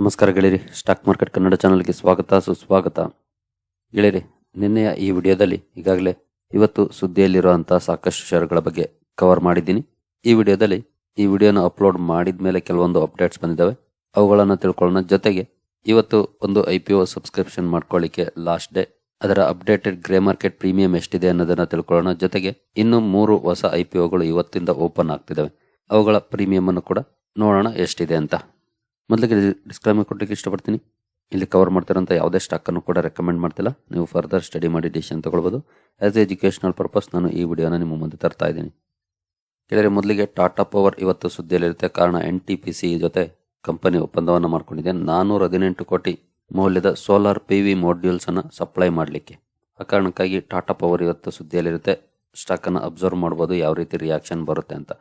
ನಮಸ್ಕಾರ ಗೆಳೆಯರಿ. Stock market Kannada ಚಾನಲ್ಗೆ ಸ್ವಾಗತ, ಸುಸ್ವಾಗತ. ಗೆಳೆಯರಿ, ನಿನ್ನೆಯ ಈ ವಿಡಿಯೋದಲ್ಲಿ ಈಗಾಗಲೇ ಇವತ್ತು ಸುದ್ದಿಯಲ್ಲಿರುವಂತಹ ಸಾಕಷ್ಟು ಶೇರ್ಗಳ ಬಗ್ಗೆ ಕವರ್ ಮಾಡಿದ್ದೀನಿ. ಈ ವಿಡಿಯೋದಲ್ಲಿ ಈ ವಿಡಿಯೋನ ಅಪ್ಲೋಡ್ ಮಾಡಿದ ಮೇಲೆ ಕೆಲವೊಂದು ಅಪ್ಡೇಟ್ಸ್ ಬಂದಿದ್ದಾವೆ. ಅವುಗಳನ್ನು ತಿಳ್ಕೊಳ್ಳೋಣ. ಜೊತೆಗೆ ಇವತ್ತು ಒಂದು ಐ ಪಿ ಒ ಸಬ್ಸ್ಕ್ರಿಪ್ಷನ್ ಮಾಡ್ಕೊಳ್ಳಿಕ್ಕೆ ಲಾಸ್ಟ್ ಡೇ ಅದರ ಅಪ್ಡೇಟೆಡ್ ಗ್ರೇ ಮಾರ್ಕೆಟ್ ಪ್ರೀಮಿಯಂ ಎಷ್ಟಿದೆ ಅನ್ನೋದನ್ನು ತಿಳ್ಕೊಳ್ಳೋಣ. ಜೊತೆಗೆ ಇನ್ನು ಮೂರು ಹೊಸ ಐ ಪಿ ಒಗಳು ಇವತ್ತಿಂದ ಓಪನ್ ಆಗ್ತಿದ್ದಾವೆ. ಅವುಗಳ ಪ್ರೀಮಿಯಂ ಅನ್ನು ಕೂಡ ನೋಡೋಣ ಎಷ್ಟಿದೆ ಅಂತ. ಮೊದಲಿಗೆ ಡಿಸ್ಕ್ಲೈಮರ್ ಕೊಡ್ಲಿಕ್ಕೆ ಇಷ್ಟಪಡ್ತೀನಿ. ಇಲ್ಲಿ ಕವರ್ ಮಾಡ್ತಿರೋಂಥ ಯಾವುದೇ ಸ್ಟಾಕನ್ನು ಕೂಡ ರೆಕಮೆಂಡ್ ಮಾಡ್ತಿಲ್ಲ. ನೀವು ಫರ್ದರ್ ಸ್ಟಡಿ ಮಾಡಿ ಡಿಸಿಷನ್ ತಗೊಳ್ಬೋದು. ಎ ಎಜುಕೇಷನಲ್ ಪರ್ಪಸ್ ನಾನು ಈ ವಿಡಿಯೋನ ನಿಮ್ಮ ಮುಂದೆ ತರ್ತಾ ಇದ್ದೀನಿ. ಕೇಳಿದರೆ ಮೊದಲಿಗೆ ಟಾಟಾ ಪವರ್ ಇವತ್ತು ಸುದ್ದಿಯಲ್ಲಿರುತ್ತೆ. ಕಾರಣ ಎನ್ ಟಿ ಪಿ ಸಿ ಜೊತೆ ಕಂಪನಿ ಒಪ್ಪಂದವನ್ನು ಮಾಡಿಕೊಂಡಿದೆ. ನಾನ್ನೂರ ಹದಿನೆಂಟು ಕೋಟಿ ಮೌಲ್ಯದ ಸೋಲಾರ್ ಪಿ ವಿ ಮಾಡ್ಯೂಲ್ಸನ್ನು ಸಪ್ಲೈ ಮಾಡಲಿಕ್ಕೆ. ಆ ಕಾರಣಕ್ಕಾಗಿ ಟಾಟಾ ಪವರ್ ಇವತ್ತು ಸುದ್ದಿಯಲ್ಲಿರುತ್ತೆ. ಸ್ಟಾಕನ್ನು ಅಬ್ಸರ್ವ್ ಮಾಡ್ಬೋದು. ಯಾವ ರೀತಿ ರಿಯಾಕ್ಷನ್ ಬರುತ್ತೆ ಅಂತ.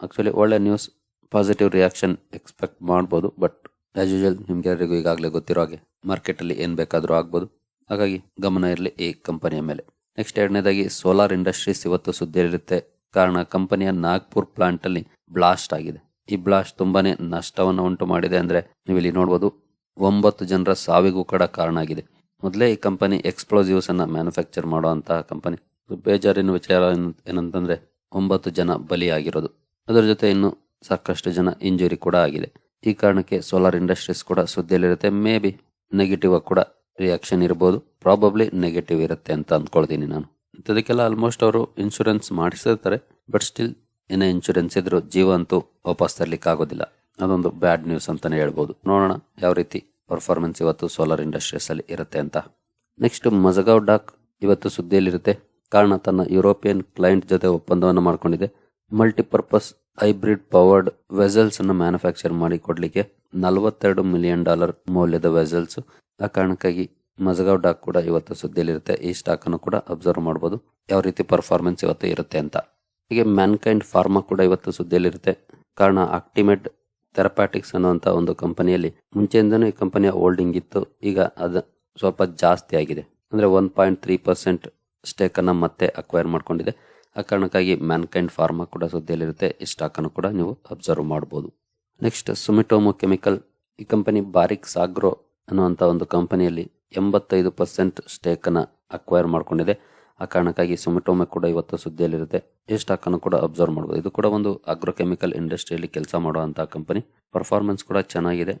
ಆ್ಯಕ್ಚುಲಿ ಒಳ್ಳೆ ನ್ಯೂಸ್ ಪಾಸಿಟಿವ್ ರಿಯಾಕ್ಷನ್ ಎಕ್ಸ್ಪೆಕ್ಟ್ ಮಾಡ್ಬೋದು ಬಟ್ ಆ್ಯಸ್ ಯೂಶಲ್ ನಿಮ್ಗೆ ಯಾರಿಗೂ ಈಗಾಗಲೇ ಗೊತ್ತಿರೋ ಹಾಗೆ ಮಾರ್ಕೆಟಲ್ಲಿ ಏನು ಬೇಕಾದರೂ ಆಗ್ಬೋದು. ಹಾಗಾಗಿ ಗಮನ ಇರಲಿ ಈ ಕಂಪನಿಯ ಮೇಲೆ. ನೆಕ್ಸ್ಟ್ ಎರಡನೇದಾಗಿ ಸೋಲಾರ್ ಇಂಡಸ್ಟ್ರೀಸ್ ಇವತ್ತು ಸುದ್ದಿಯಲ್ಲಿರುತ್ತೆ. ಕಾರಣ ಕಂಪನಿಯ ನಾಗ್ಪುರ್ ಪ್ಲಾಂಟಲ್ಲಿ ಬ್ಲಾಸ್ಟ್ ಆಗಿದೆ. ಈ ಬ್ಲಾಸ್ಟ್ ತುಂಬಾನೇ ನಷ್ಟವನ್ನು ಉಂಟು ಮಾಡಿದೆ ಅಂದರೆ ನೀವು ಇಲ್ಲಿ ನೋಡಬಹುದು ಒಂಬತ್ತು ಜನರ ಸಾವಿಗೂ ಕೂಡ ಕಾರಣ ಆಗಿದೆ. ಮೊದಲೇ ಈ ಕಂಪನಿ ಎಕ್ಸ್ಪ್ಲೋಸಿವ್ಸ್ ಮ್ಯಾನುಫ್ಯಾಕ್ಚರ್ ಮಾಡುವಂತಹ ಕಂಪನಿ ಬೇಜಾರಿನ ವಿಚಾರ ಏನ್- ಏನಂತಂದ್ರೆ ಒಂಬತ್ತು ಜನ ಬಲಿಯಾಗಿರೋದು. ಅದರ ಜೊತೆ ಇನ್ನು ಸಾಕಷ್ಟು ಜನ ಇಂಜುರಿ ಕೂಡ ಆಗಿದೆ. ಈ ಕಾರಣಕ್ಕೆ ಸೋಲಾರ್ ಇಂಡಸ್ಟ್ರೀಸ್ ಕೂಡ ಸುದ್ದಿಯಲ್ಲಿರುತ್ತೆ. ಮೇ ಬಿ ನೆಗೆಟಿವ್ ಕೂಡ ರಿಯಾಕ್ಷನ್ ಇರ್ಬೋದು. ಪ್ರಾಬಬ್ಲಿ ನೆಗೆಟಿವ್ ಇರುತ್ತೆ ಅಂತ ಅಂದ್ಕೊಳ್ತೀನಿ ನಾನು. ಇಂಥದಕ್ಕೆಲ್ಲ ಆಲ್ಮೋಸ್ಟ್ ಅವರು ಇನ್ಶೂರೆನ್ಸ್ ಮಾಡಿಸಿರ್ತಾರೆ. ಬಟ್ ಸ್ಟಿಲ್ ಏನೇ ಇನ್ಶೂರೆನ್ಸ್ ಇದ್ರು ಜೀವ ಅಂತೂ ವಾಪಸ್ ತರ್ಲಿಕ್ಕೆ ಆಗೋದಿಲ್ಲ. ಅದೊಂದು ಬ್ಯಾಡ್ ನ್ಯೂಸ್ ಅಂತಾನೆ ಹೇಳ್ಬೋದು. ನೋಡೋಣ ಯಾವ ರೀತಿ ಪರ್ಫಾರ್ಮೆನ್ಸ್ ಇವತ್ತು ಸೋಲಾರ್ ಇಂಡಸ್ಟ್ರೀಸ್ ಅಲ್ಲಿ ಇರುತ್ತೆ ಅಂತ. ನೆಕ್ಸ್ಟ್ ಮಜಗಾವ್ ಡಾಕ್ ಇವತ್ತು ಸುದ್ದಿಯಲ್ಲಿರುತ್ತೆ. ಕಾರಣ ತನ್ನ ಯುರೋಪಿಯನ್ ಕ್ಲೈಂಟ್ ಜೊತೆ ಒಪ್ಪಂದವನ್ನು ಮಾಡಿಕೊಂಡಿದೆ. ಮಲ್ಟಿಪರ್ಪಸ್ ಹೈಬ್ರಿಡ್ ಪವರ್ಡ್ ವೆಸಲ್ಸ್ ಅನ್ನು ಮ್ಯಾನುಫ್ಯಾಕ್ಚರ್ ಮಾಡಿ ಕೊಡ್ಲಿಕ್ಕೆ ನಲವತ್ತೆರಡು ಮಿಲಿಯನ್ ಡಾಲರ್ ಮೌಲ್ಯದ ವೆಸಲ್ಸ್. ಆ ಕಾರಣಕ್ಕಾಗಿ ಮಜಗಾವ್ ಡಾಕ್ ಕೂಡ ಇವತ್ತು ಸುದ್ದಿಯಲ್ಲಿರುತ್ತೆ. ಈ ಸ್ಟಾಕ್ ಅನ್ನು ಕೂಡ ಅಬ್ಸರ್ವ್ ಮಾಡಬಹುದು ಯಾವ ರೀತಿ ಪರ್ಫಾರ್ಮೆನ್ಸ್ ಇವತ್ತು ಇರುತ್ತೆ ಅಂತ. ಹೀಗೆ ಮ್ಯಾನ್ಕೈಂಡ್ ಫಾರ್ಮಾ ಕೂಡ ಇವತ್ತು ಸುದ್ದಿಯಲ್ಲಿರುತ್ತೆ. ಕಾರಣ ಆಕ್ಟಿಮೆಡ್ ಥೆರಪ್ಯಾಟಿಕ್ಸ್ ಅನ್ನುವಂತ ಒಂದು ಕಂಪನಿಯಲ್ಲಿ ಮುಂಚೆಯಿಂದನೂ ಈ ಕಂಪನಿಯ ಹೋಲ್ಡಿಂಗ್ ಇತ್ತು. ಈಗ ಅದು ಸ್ವಲ್ಪ ಜಾಸ್ತಿ ಆಗಿದೆ. ಅಂದ್ರೆ ಒನ್ ಪಾಯಿಂಟ್ ತ್ರೀ ಪರ್ಸೆಂಟ್ ಮತ್ತೆ ಅಕ್ವೈರ್ ಮಾಡ್ಕೊಂಡಿದೆ. ಆ ಕಾರಣಕ್ಕಾಗಿ ಮ್ಯಾನ್ಕೈಂಡ್ ಫಾರ್ಮಾ ಕೂಡ ಸುದ್ದಿಯಲ್ಲಿರುತ್ತೆ. ಈ ಸ್ಟಾಕ್ ಅನ್ನು ಕೂಡ ನೀವು ಅಬ್ಸರ್ವ್ ಮಾಡಬಹುದು ನೆಕ್ಸ್ಟ್, ಸುಮಿಟೋಮೋ ಕೆಮಿಕಲ್. ಈ ಕಂಪನಿ ಬಾರಿಕ್ ಸಾಗ್ರೋ ಅನ್ನುವಂಥ ಒಂದು ಕಂಪನಿಯಲ್ಲಿ ಎಂಬತ್ತೈದು ಪರ್ಸೆಂಟ್ ಸ್ಟೇಕ್ ಅನ್ನು ಅಕ್ವೈರ್ ಮಾಡಿಕೊಂಡಿದೆ. ಆ ಕಾರಣಕ್ಕಾಗಿ ಸುಮಿಟೋಮೊ ಕೂಡ ಇವತ್ತು ಸುದ್ದಿಯಲ್ಲಿರುತ್ತೆ. ಈ ಸ್ಟಾಕ್ ಅನ್ನು ಕೂಡ ಅಬ್ಸರ್ವ್ ಮಾಡಬಹುದು ಇದು ಕೂಡ ಒಂದು ಅಗ್ರೋಕೆಮಿಕಲ್ ಇಂಡಸ್ಟ್ರಿಯಲ್ಲಿ ಕೆಲಸ ಮಾಡುವಂತಹ ಕಂಪನಿ. ಪರ್ಫಾರ್ಮೆನ್ಸ್ ಕೂಡ ಚೆನ್ನಾಗಿದೆ.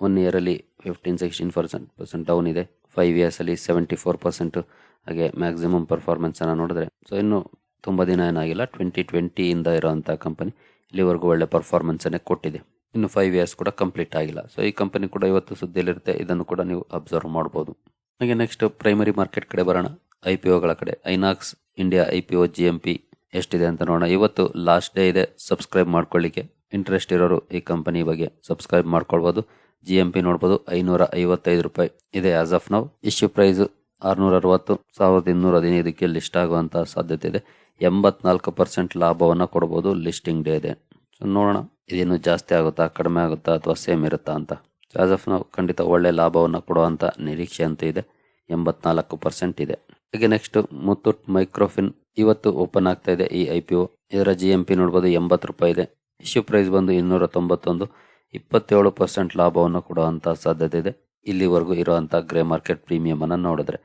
One ಇಯರಲ್ಲಿ fifteen, sixteen percent percent down ಇದೆ. ಫೈವ್ ಇಯರ್ಸ್ ಅಲ್ಲಿ ಸೆವೆಂಟಿ ಫೋರ್ ಪರ್ಸೆಂಟ್ ಹಾಗೆ ಮ್ಯಾಕ್ಸಿಮಮ್ ಪರ್ಫಾರ್ಮೆನ್ಸ್ ಅನ್ನ ನೋಡಿದ್ರೆ. ಸೊ ಇನ್ನು ತುಂಬಾ ದಿನ ಏನಾಗಿಲ್ಲ. ಟ್ವೆಂಟಿ ಟ್ವೆಂಟಿಯಿಂದ ಇರೋವಂಥ ಕಂಪನಿ ಇಲ್ಲಿವರೆಗೂ ಒಳ್ಳೆ ಪರ್ಫಾರ್ಮೆನ್ಸನ್ನೇ ಕೊಟ್ಟಿದೆ. ಇನ್ನು ಫೈವ್ ಇಯರ್ಸ್ ಕೂಡ ಕಂಪ್ಲೀಟ್ ಆಗಿಲ್ಲ. ಸೊ ಈ ಕಂಪನಿ ಕೂಡ ಇವತ್ತು ಸುದ್ದಿಯಲ್ಲಿರುತ್ತೆ. ಇದನ್ನು ಕೂಡ ನೀವು ಅಬ್ಸರ್ವ್ ಮಾಡ್ಬೋದು. ಹಾಗೆ ನೆಕ್ಸ್ಟ್ ಪ್ರೈಮರಿ ಮಾರ್ಕೆಟ್ ಕಡೆ ಬರೋಣ. ಐ ಪಿ ಒಗಳ ಕಡೆ. Inox India I P O G M P ಎಷ್ಟಿದೆ ಅಂತ ನೋಡೋಣ. ಇವತ್ತು ಲಾಸ್ಟ್ ಡೇ ಇದೆ. ಸಬ್ಸ್ಕ್ರೈಬ್ ಮಾಡ್ಕೊಳ್ಳಿಕ್ಕೆ. ಇಂಟ್ರೆಸ್ಟ್ ಇರೋರು ಈ ಕಂಪನಿ ಬಗ್ಗೆ ಸಬ್ಸ್ಕ್ರೈಬ್ ಮಾಡ್ಕೊಳ್ಬೋದು. ಜಿ ಎಂ ಪಿ ನೋಡ್ಬೋದು. ಐನೂರ ಐವತ್ತೈದು ರೂಪಾಯಿ ಇದೆ ಆಸ್ ಆಫ್ ನಾವು ಇಶ್ಯೂ ಪ್ರೈಸ್ ಆರ್ನೂರ ಅರವತ್ತು ಸಾವಿರದ ಇನ್ನೂರ ಹದಿನೈದಕ್ಕೆ ಲಿಸ್ಟ್ ಆಗುವಂತಹ ಸಾಧ್ಯತೆ ಇದೆ. ಎಂಬತ್ನಾಲ್ಕು ಪರ್ಸೆಂಟ್ ಲಾಭವನ್ನು ಕೊಡಬಹುದು ಲಿಸ್ಟಿಂಗ್ ಡೇ ಇದೆ. ಸೊ ನೋಡೋಣ. ಇದೇನು ಜಾಸ್ತಿ ಆಗುತ್ತಾ, ಕಡಿಮೆ ಆಗುತ್ತಾ ಅಥವಾ ಸೇಮ್ ಇರುತ್ತಾ ಅಂತ. ಆಸ್ ನಾವು ಖಂಡಿತ ಒಳ್ಳೆ ಲಾಭವನ್ನು ಕೊಡುವಂಥ ನಿರೀಕ್ಷೆ ಅಂತ ಇದೆ. ಎಂಬತ್ನಾಲ್ಕು ಪರ್ಸೆಂಟ್ ಇದೆ. ಹಾಗೆ ನೆಕ್ಸ್ಟ್ ಮುತ್ತೂಟ್ ಮೈಕ್ರೋಫಿನ್. ಇವತ್ತು ಓಪನ್ ಆಗ್ತಾ ಇದೆ ಈ ಐ ಪಿ ಒ. ಇದರ ಜಿ ಎಂ ಪಿ ನೋಡ್ಬೋದು ಎಂಬತ್ತು ರೂಪಾಯಿ ಇದೆ. ಇಶ್ಯೂ ಪ್ರೈಸ್ ಬಂದು ಇನ್ನೂರ ತೊಂಬತ್ತೊಂದು ಇಪ್ಪತ್ತೇಳು ಪರ್ಸೆಂಟ್ ಲಾಭವನ್ನು ಕೊಡುವಂಥ ಸಾಧ್ಯತೆ ಇದೆ. ಇಲ್ಲಿವರೆಗೂ ಇರುವಂತ ಗ್ರೇ ಮಾರ್ಕೆಟ್ ಪ್ರೀಮಿಯಂ ಅನ್ನ ನೋಡಿದ್ರೆ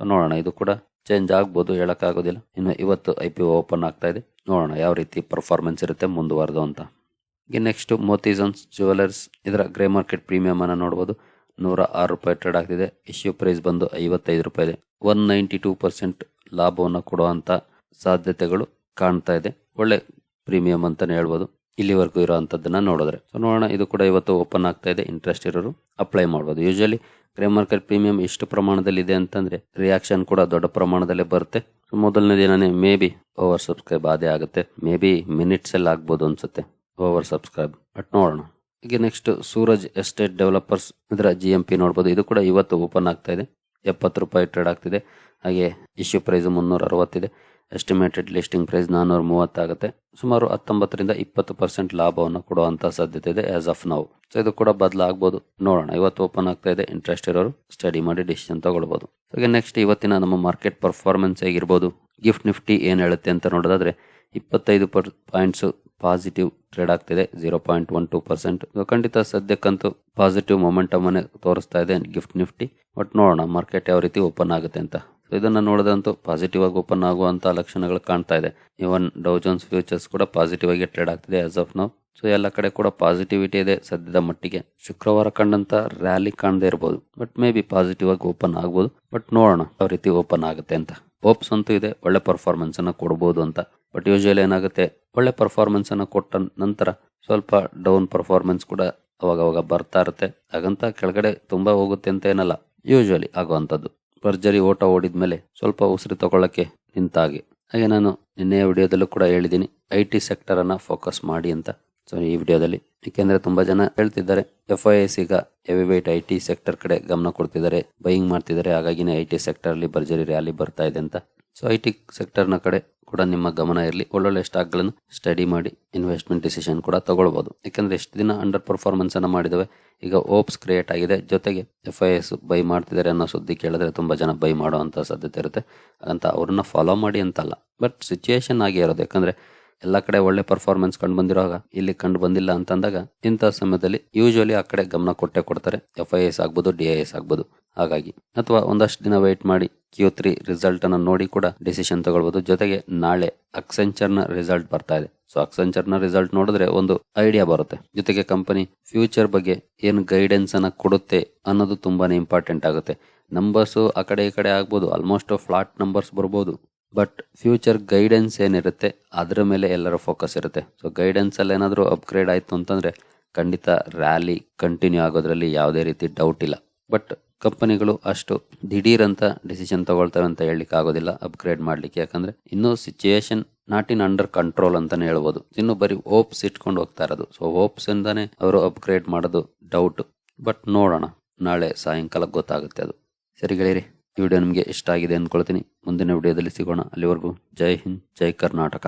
ನೋಡೋಣ. ಇದು ಕೂಡ ಚೇಂಜ್ ಆಗ್ಬೋದು, ಹೇಳೋಕ್ಕಾಗೋದಿಲ್ಲ. ಇನ್ನು ಇವತ್ತು ಐ ಪಿ ಓ ಓಪನ್ ಆಗ್ತಾ ಇದೆ. ನೋಡೋಣ ಯಾವ ರೀತಿ ಪರ್ಫಾರ್ಮೆನ್ಸ್ ಇರುತ್ತೆ ಮುಂದುವರೆದು ಅಂತ. ಈಗ ನೆಕ್ಸ್ಟ್ ಮೋತಿಸನ್ಸ್ ಜುವೆಲರ್ಸ್ ಇದರ ಗ್ರೇ ಮಾರ್ಕೆಟ್ ಪ್ರೀಮಿಯಂ ಅನ್ನು ನೋಡಬಹುದು ನೂರ ಆರು ರೂಪಾಯಿ ಟ್ರೇಡ್ ಆಗ್ತಿದೆ. ಇಶ್ಯೂ ಪ್ರೈಸ್ ಬಂದು ಐವತ್ತೈದು ರೂಪಾಯಿ ಇದೆ ಒನ್ ನೈಂಟಿ ಟೂ ಪರ್ಸೆಂಟ್ ಲಾಭವನ್ನು ಕೊಡುವಂತ ಸಾಧ್ಯತೆಗಳು ಕಾಣ್ತಾ ಇದೆ. ಒಳ್ಳೆ ಪ್ರೀಮಿಯಂ ಅಂತಾನೆ ಹೇಳ್ಬೋದು. ಇಲ್ಲಿವರೆಗೂ ಇರುವಂತದ್ದನ್ನ ನೋಡಿದ್ರೆ. ಸೊ ನೋಡೋಣ, ಇದು ಕೂಡ ಇವತ್ತು ಓಪನ್ ಆಗ್ತಾ ಇದೆ. ಇಂಟ್ರೆಸ್ಟ್ ಇರೋರು ಅಪ್ಲೈ ಮಾಡ್ಬೋದು. ಯೂಶಲಿ ಗ್ರೇ ಮಾರ್ಕೆಟ್ ಪ್ರೀಮಿಯಂ ಎಷ್ಟು ಪ್ರಮಾಣದಲ್ಲಿ ಇದೆ ಅಂತಂದರೆ ರಿಯಾಕ್ಷನ್ ಕೂಡ ದೊಡ್ಡ ಪ್ರಮಾಣದಲ್ಲೇ ಬರುತ್ತೆ. ಮೊದಲನೇ ದಿನನೇ ಮೇ ಬಿ ಓವರ್ ಸಬ್ಸ್ಕ್ರೈಬ್ ಆದೇ ಆಗುತ್ತೆ. ಮೇ ಬಿ ಮಿನಿಟ್ಸಲ್ಲಿ ಆಗ್ಬೋದು ಅನ್ಸುತ್ತೆ. ಓವರ್ ಸಬ್ಸ್ಕ್ರೈಬ್ ಬಟ್ ನೋಡೋಣ. ಈಗ ನೆಕ್ಸ್ಟ್ ಸೂರಜ್ ಎಸ್ಟೇಟ್ ಡೆವಲಪರ್ಸ್ ಇದರ ಜಿ ಎಂ ಪಿ ನೋಡ್ಬೋದು. ಇದು ಕೂಡ ಇವತ್ತು ಓಪನ್ ಆಗ್ತಾ ಇದೆ. ಎಪ್ಪತ್ತು ರೂಪಾಯಿ ಟ್ರೇಡ್ ಆಗ್ತಿದೆ. ಹಾಗೆ ಇಶ್ಯೂ ಪ್ರೈಸ್ ಮುನ್ನೂರ ಅರವತ್ತಿದೆ ಎಸ್ಟಿಮೇಟೆಡ್ ಲಿಸ್ಟಿಂಗ್ ಪ್ರೈಸ್ ನಾನ್ನೂರ ಮೂವತ್ತಾಗುತ್ತೆ ಸುಮಾರು ಹತ್ತೊಂಬತ್ತರಿಂದ ಇಪ್ಪತ್ತು ಪರ್ಸೆಂಟ್ ಲಾಭವನ್ನು ಕೊಡುವಂತ ಸಾಧ್ಯತೆ ಇದೆ ಆಸ್ ಆಫ್ ನಾವು ಸೊ ಇದು ಕೂಡ ಬದಲಾಗಬಹುದು ನೋಡೋಣ. ಇವತ್ತು ಓಪನ್ ಆಗ್ತಾ ಇದೆ. ಇಂಟ್ರೆಸ್ಟ್ ಇರೋರು ಸ್ಟಡಿ ಮಾಡಿ ಡಿಸಿಷನ್ ತಗೊಳ್ಬಹುದು ಹಾಗೆ ನೆಕ್ಸ್ಟ್ ಇವತ್ತಿನ ನಮ್ಮ ಮಾರ್ಕೆಟ್ ಪರ್ಫಾರ್ಮೆನ್ಸ್ ಆಗಿರ್ಬೋದು ಗಿಫ್ಟ್ ನಿಫ್ಟಿ ಏನು ಹೇಳುತ್ತೆ ಅಂತ ನೋಡೋದಾದ್ರೆ ಇಪ್ಪತ್ತೈದು ಪರ್ ಪಾಯಿಂಟ್ಸ್ ಪಾಸಿಟಿವ್ ಟ್ರೇಡ್ ಆಗ್ತಿದೆ. Zero point one two percent ಖಂಡಿತ ಸದ್ಯಕ್ಕಂತೂ ಪಾಸಿಟಿವ್ ಮೊಮೆಂಟಮ್ ಅನ್ನೇ ತೋರಿಸ್ತಾ ಇದೆ ಗಿಫ್ಟ್ ನಿಫ್ಟಿ ಬಟ್ ನೋಡೋಣ ಮಾರ್ಕೆಟ್ ಯಾವ ರೀತಿ ಓಪನ್ ಆಗುತ್ತೆ ಅಂತ. ಇದನ್ನ ನೋಡಿದಂತೂ ಪಾಸಿಟಿವ್ ಆಗಿ ಓಪನ್ ಆಗುವಂಥ ಲಕ್ಷಣಗಳು ಕಾಣ್ತಾ ಇದೆ. ಇವನ್ ಡೌ ಜೋನ್ಸ್ ಫ್ಯೂಚರ್ಸ್ ಕೂಡ ಪಾಸಿಟಿವ್ ಆಗಿ ಟ್ರೇಡ್ ಆಗ್ತಿದೆ ಆಸ್ ಆಫ್ ನೌ ಸೊ ಎಲ್ಲ ಕಡೆ ಕೂಡ ಪಾಸಿಟಿವಿಟಿ ಇದೆ ಸದ್ಯದ ಮಟ್ಟಿಗೆ. ಶುಕ್ರವಾರ ಕಂಡಂತ ರ್ಯಾಲಿ ಕಾಣದೇ ಇರಬಹುದು ಬಟ್ ಮೇ ಬಿ ಪಾಸಿಟಿವ್ ಆಗಿ ಓಪನ್ ಆಗ್ಬೋದು. ಬಟ್ ನೋಡೋಣ ಯಾವ ರೀತಿ ಓಪನ್ ಆಗುತ್ತೆ ಅಂತ. ಹೋಪ್ಸ್ ಅಂತೂ ಇದೆ, ಒಳ್ಳೆ ಪರ್ಫಾರ್ಮೆನ್ಸ್ ಅನ್ನ ಕೊಡಬಹುದು ಅಂತ. ಬಟ್ ಯೂಶುವಲಿ ಏನಾಗುತ್ತೆ, ಒಳ್ಳೆ ಪರ್ಫಾರ್ಮೆನ್ಸ್ ಅನ್ನ ಕೊಟ್ಟ ನಂತರ ಸ್ವಲ್ಪ ಡೌನ್ ಪರ್ಫಾರ್ಮೆನ್ಸ್ ಕೂಡ ಅವಾಗ ಅವಾಗ ಬರ್ತಾ ಇರುತ್ತೆ. ಹಾಗಂತ ಕೆಳಗಡೆ ತುಂಬಾ ಹೋಗುತ್ತೆ ಅಂತ ಏನಲ್ಲ. ಯೂಶುವಲಿ ಆಗುವಂತದ್ದು ಭರ್ಜರಿ ಓಟ ಓಡಿದ್ಮೇಲೆ ಸ್ವಲ್ಪ ಉಸಿರು ತಗೊಳ್ಳೋಕ್ಕೆ ನಿಂತಾಗೆ. ಹಾಗೆ ನಾನು ನಿನ್ನೆಯ ವಿಡಿಯೋದಲ್ಲೂ ಕೂಡ ಹೇಳಿದ್ದೀನಿ ಐ ಟಿ ಸೆಕ್ಟರನ್ನು ಫೋಕಸ್ ಮಾಡಿ ಅಂತ. ಸೊ ಈ ವಿಡಿಯೋದಲ್ಲಿ ಏಕೆಂದರೆ ತುಂಬ ಜನ ಹೇಳ್ತಿದ್ದಾರೆ ಎಫ್ ಐ ಎಸ್ ಈಗ heavy weight I T sector ಕಡೆ ಗಮನ ಕೊಡ್ತಿದ್ದಾರೆ, ಬೈಯಿಂಗ್ ಮಾಡ್ತಿದ್ದಾರೆ, ಹಾಗಾಗಿನೇ ಐ ಟಿ ಸೆಕ್ಟರಲ್ಲಿ ಭರ್ಜರಿ ರ್ಯಾಲಿ ಬರ್ತಾ ಇದೆ ಅಂತ. ಸೊ ಐ ಟಿ ಸೆಕ್ಟರ್ ಕಡೆ ಕೂಡ ನಿಮ್ಮ ಗಮನ ಇರಲಿ. ಒಳ್ಳೊಳ್ಳೆ ಸ್ಟಾಕ್ಗಳನ್ನು ಸ್ಟಡಿ ಮಾಡಿ ಇನ್ವೆಸ್ಟ್ಮೆಂಟ್ ಡಿಸಿಷನ್ ಕೂಡ ತಗೊಳ್ಬೋದು. ಯಾಕಂದ್ರೆ ಎಷ್ಟು ದಿನ ಅಂಡರ್ ಪರ್ಫಾರ್ಮೆನ್ಸನ್ನು ಮಾಡಿದ್ದಾವೆ ಈಗ ಓಪ್ಸ್ ಕ್ರಿಯೇಟ್ ಆಗಿದೆ. ಜೊತೆಗೆ ಎಫ್ ಐ ಎಸ್ ಬೈ ಮಾಡ್ತಿದ್ದಾರೆ ಅನ್ನೋ ಸುದ್ದಿ ಕೇಳಿದ್ರೆ ತುಂಬ ಜನ ಬೈ ಮಾಡುವಂತ ಸಾಧ್ಯತೆ ಇರುತ್ತೆ. ಅಂತ ಅವ್ರನ್ನ ಫಾಲೋ ಮಾಡಿ ಅಂತಲ್ಲ. ಬಟ್ ಸಿಚುಯೇಷನ್ ಆಗಿ ಇರೋದು. ಯಾಕಂದ್ರೆ ಎಲ್ಲ ಕಡೆ ಒಳ್ಳೆ ಪರ್ಫಾರ್ಮೆನ್ಸ್ ಕಂಡು ಬಂದಿರುವಾಗ, ಇಲ್ಲಿ ಕಂಡು ಬಂದಿಲ್ಲ ಅಂತಂದಾಗ ಇಂಥ ಸಮಯದಲ್ಲಿ ಯೂಶುವಲಿ ಆ ಕಡೆ ಗಮನ ಕೊಟ್ಟೆ ಕೊಡ್ತಾರೆ. ಎಫ್ ಐ ಎಸ್ ಆಗ್ಬೋದು ಡಿ ಐ ಎಸ್ ಆಗ್ಬೋದು. ಹಾಗಾಗಿ. ಅಥವಾ ಒಂದಷ್ಟು ದಿನ ವೆಯ್ಟ್ ಮಾಡಿ ಕ್ಯೂ ತ್ರೀ ರಿಸಲ್ಟ್ ಅನ್ನು ನೋಡಿ ಕೂಡ ಡಿಸಿಷನ್ ತಗೊಳ್ಬಹುದು ಜೊತೆಗೆ ನಾಳೆ ಅಕ್ಸೆಂಚರ್ನ ರಿಸಲ್ಟ್ ಬರ್ತಾ ಇದೆ. ಸೊ ಅಕ್ಸೆಂಚರ್ನ ರಿಸಲ್ಟ್ ನೋಡಿದ್ರೆ ಒಂದು ಐಡಿಯಾ ಬರುತ್ತೆ. ಜೊತೆಗೆ ಕಂಪನಿ ಫ್ಯೂಚರ್ ಬಗ್ಗೆ ಏನು ಗೈಡೆನ್ಸ್ ಅನ್ನ ಕೊಡುತ್ತೆ ಅನ್ನೋದು ತುಂಬಾನೇ ಇಂಪಾರ್ಟೆಂಟ್ ಆಗುತ್ತೆ. ನಂಬರ್ಸು ಆ ಕಡೆ ಈ ಕಡೆ ಆಗ್ಬೋದು. ಆಲ್ಮೋಸ್ಟ್ ಫ್ಲಾಟ್ ನಂಬರ್ಸ್ ಬರ್ಬೋದು. ಬಟ್ ಫ್ಯೂಚರ್ ಗೈಡೆನ್ಸ್ ಏನಿರುತ್ತೆ, ಅದರ ಮೇಲೆ ಎಲ್ಲರ ಫೋಕಸ್ ಇರುತ್ತೆ. ಸೊ ಗೈಡೆನ್ಸ್ ಅಲ್ಲಿ ಏನಾದರೂ ಅಪ್ಗ್ರೇಡ್ ಆಯಿತು ಅಂತಂದ್ರೆ ಖಂಡಿತ ರ್ಯಾಲಿ ಕಂಟಿನ್ಯೂ ಆಗೋದ್ರಲ್ಲಿ ಯಾವುದೇ ರೀತಿ ಡೌಟ್ ಇಲ್ಲ. ಬಟ್ ಕಂಪನಿಗಳು ಅಷ್ಟು ದಿಢೀರ್ ಅಂತ ಡಿಸಿಷನ್ ತಗೊಳ್ತವೆ ಅಂತ ಹೇಳಲಿಕ್ಕೆ ಆಗೋದಿಲ್ಲ ಅಪ್ಗ್ರೇಡ್ ಮಾಡ್ಲಿಕ್ಕೆ. ಯಾಕಂದ್ರೆ ಇನ್ನೂ situation not in under control ಅಂತಾನೆ ಹೇಳ್ಬೋದು. ಇನ್ನು ಬರೀ ಹೋಪ್ಸ್ ಇಟ್ಕೊಂಡು ಹೋಗ್ತಾ ಇರೋದು. ಸೊ ಹೋಪ್ಸ್ ಇಂದಾನೆ ಅವರು ಅಪ್ಗ್ರೇಡ್ ಮಾಡೋದು ಡೌಟ್ ಬಟ್ ನೋಡೋಣ, ನಾಳೆ ಸಾಯಂಕಾಲ ಗೊತ್ತಾಗುತ್ತೆ ಅದು. ಸರಿ ಗೆಳೆಯರಿ, ಈ ವಿಡಿಯೋ ನಿಮಗೆ ಇಷ್ಟ ಆಗಿದೆ ಅಂದ್ಕೊಳ್ತೀನಿ. ಮುಂದಿನ ವಿಡಿಯೋದಲ್ಲಿ ಸಿಗೋಣ. ಅಲ್ಲಿವರೆಗೂ ಜೈ ಹಿಂದ್, ಜೈ ಕರ್ನಾಟಕ.